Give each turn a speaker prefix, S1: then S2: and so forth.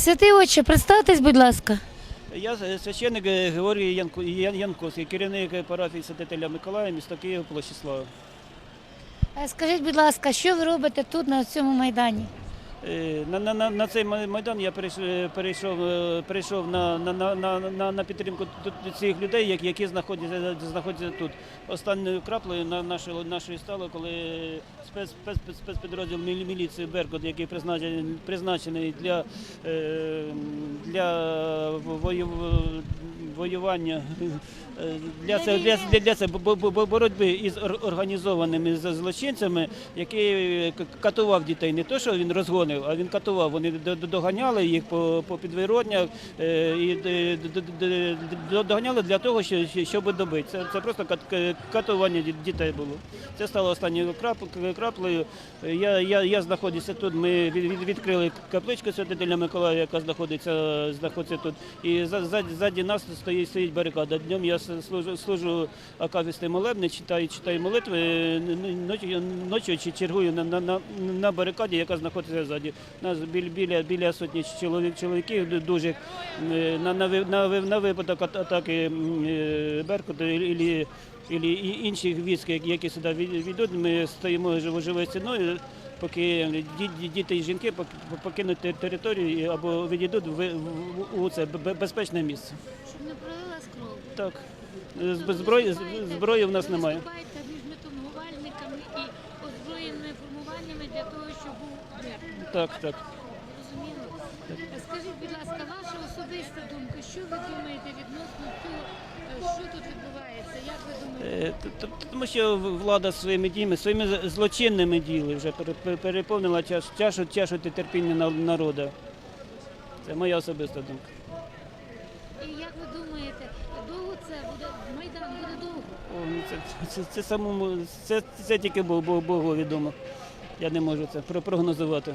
S1: Святий отче, представтесь, будь ласка.
S2: Я священник е, Георгій Янко- Ян- Янковський, керівник парафії Святителя Миколая, місто Києва, площі Слава.
S1: Е, Скажіть, будь ласка, що ви робите тут на цьому майдані?
S2: Е, На, на, на, на цей май- майдан я перейшов, перейшов, е, перейшов на, на, на, на, на, підтримку цих людей, які, які знаходяться, знаходяться тут. Останньою краплею на нашої, нашої стало, коли спец, спец, спецпідрозділ мілі- міліції Беркут, який призначений, призначений для, е, для вою, воювання. е, Для це, для, для, для це бо- бо- бо- боротьби із організованими злочинцями, який катував дітей. Не то, що він розгонив, а він катував. Вони до- до- доганяли їх по, по підвироднях е, і доганяли для того, що- що- щоб добити. Це, це просто катування дітей було. Це стало останньою краплею. Я, я, я знаходжуся тут. Ми від- від- відкрили капличку Святителя Миколая, яка знаходиться, знаходиться тут. І за- за- ззаді нас стоїть, стоїть барикада. Днем я служу, служу акафісти молебни, читаю, читаю молитви. н- Ночі, ночі чергую на, на, на барикаді, яка знаходиться ззаді. Нас біля, біля, сотні чоловік, чоловіків дуже е, на, на, на, на випадок атаки е, Беркуту і, і, і інших військ, які- сюди від- Ми стоїмо живою стіною, поки ді- ді- діти і жінки покинуть територію або відійдуть у це безпечне місце.
S1: Щоб не пролилась кров.
S2: Так. Зброї, зброї в нас немає.
S1: Озброєними для того, щоб був мир.
S2: Так, так.
S1: Зрозуміло? Скажіть, будь ласка, ваша особиста думка, що ви думаєте відносно того, е, що тут відбувається? Як ви думаєте?
S2: Е, Тому що влада своїми діями, своїми злочинними діями вже пере- пере- переповнила чаш- чашу, чашу терпіння народу. Це моя особиста думка.
S1: І як ви думаєте, довго це буде? Майдан буде довго?
S2: О, ну це, це, це, самому, це, це тільки Бог- Бог- Богу відомо. Я не можу це про- прогнозувати.